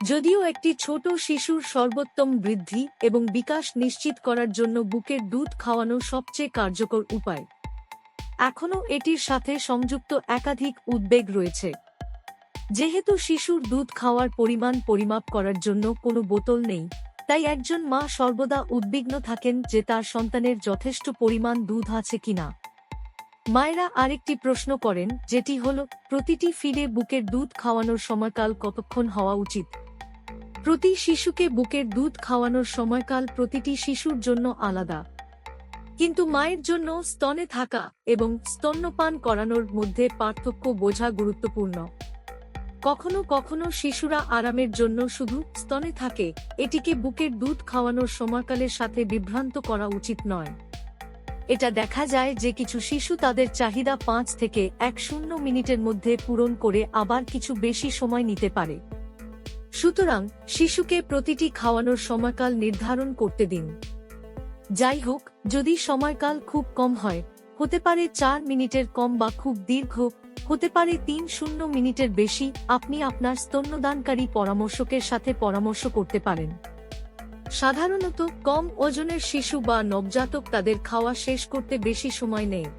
যদিও একটি ছোট শিশুর সর্বোত্তম বৃদ্ধি এবং বিকাশ নিশ্চিত করার জন্য বুকের দুধ খাওয়ানো সবচেয়ে কার্যকর উপায়। এখনও এটির সাথে সংযুক্ত একাধিক উদ্বেগ রয়েছে। যেহেতু শিশুর দুধ খাওয়ার পরিমাণ পরিমাপ করার জন্য কোনো বোতল নেই, তাই একজন মা সর্বদা উদ্বিগ্ন থাকেন যে তার সন্তানের যথেষ্ট পরিমাণ দুধ আছে কিনা মায়েরা আরেকটি প্রশ্ন করেন, যেটি হল, প্রতিটি ফিডে বুকের দুধ খাওয়ানোর সময়কাল কতক্ষণ হওয়া উচিত? প্রতি শিশুকে বুকের দুধ খাওয়ানোর সময়কাল প্রতিটি শিশুর জন্য আলাদা। কিন্তু মায়ের জন্য স্তনে থাকা এবং স্তন্যপান করানোর মধ্যে পার্থক্য বোঝা গুরুত্বপূর্ণ। কখনো কখনো শিশুরা আরামের জন্য শুধু স্তনে থাকে, এটিকে বুকের দুধ খাওয়ানোর সময়কালের সাথে বিভ্রান্ত করা উচিত নয়। এটা দেখা যায় যে কিছু শিশু তাদের চাহিদা পাঁচ থেকে এক শূন্য মিনিটের মধ্যে পূরণ করে আবার কিছু বেশি সময় নিতে পারে। সুতরাং শিশুকে প্রতিটি খাওয়ানোর সময়কাল নির্ধারণ করতে দিন। যাই হোক যদি সময়কাল খুব কম হয়, হতে পারে চার মিনিটের কম বা খুব দীর্ঘ, হতে পারে তিন শূন্য মিনিটের বেশি, আপনি আপনার স্তন্যদানকারী পরামর্শকের সাথে পরামর্শ করতে পারেন। সাধারণত, কম ওজনের শিশু বা নবজাতক তাদের খাওয়া শেষ করতে বেশি সময় নেয়।